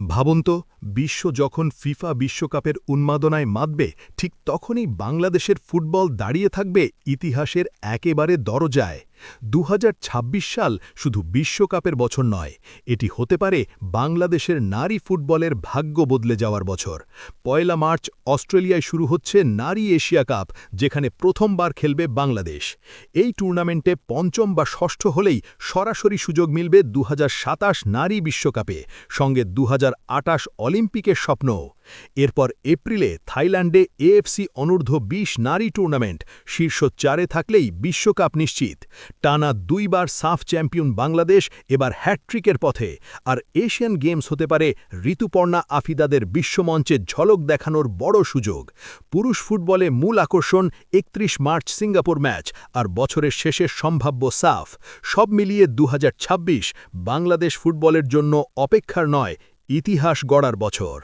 ভাবুন তো বিশ্ব যখন ফিফা বিশ্বকাপের উন্মাদনায় মাতবে, ঠিক তখনই বাংলাদেশের ফুটবল দাঁড়িয়ে থাকবে ইতিহাসের একেবারে দরজায়। দু হাজার ছাব্বিশ সাল শুধু বিশ্বকাপের বছর নয়, এটি হতে পারে বাংলাদেশের নারী ফুটবলের ভাগ্য বদলে যাওয়ার বছর। পয়লা মার্চ অস্ট্রেলিয়ায় শুরু হচ্ছে নারী এশিয়া কাপ, যেখানে প্রথমবার খেলবে বাংলাদেশ। এই টুর্নামেন্টে পঞ্চম বা ষষ্ঠ হলেই সরাসরি সুযোগ মিলবে দু হাজার সাতাশ নারী বিশ্বকাপে। সঙ্গে দু অলিম্পিকের স্বপ্ন। এরপর এপ্রিলে থাইল্যান্ডে এএফসি অনূর্ধ্ব ২০ নারী টুর্নামেন্ট, শীর্ষ চারে থাকলেই বিশ্বকাপ নিশ্চিত। টানা দুইবার সাফ চ্যাম্পিয়ন বাংলাদেশ, এবার হ্যাট্রিকের পথে। আর এশিয়ান গেমস হতে পারে ঋতুপর্ণা আফিদাদের বিশ্বমঞ্চে ঝলক দেখানোর বড় সুযোগ। পুরুষ ফুটবলে মূল আকর্ষণ একত্রিশ মার্চ সিঙ্গাপুর ম্যাচ আর বছরের শেষের সম্ভাব্য সাফ। সব মিলিয়ে দু হাজার ছাব্বিশ বাংলাদেশ ফুটবলের জন্য অপেক্ষার নয় ইতিহাস গড়ার বছর।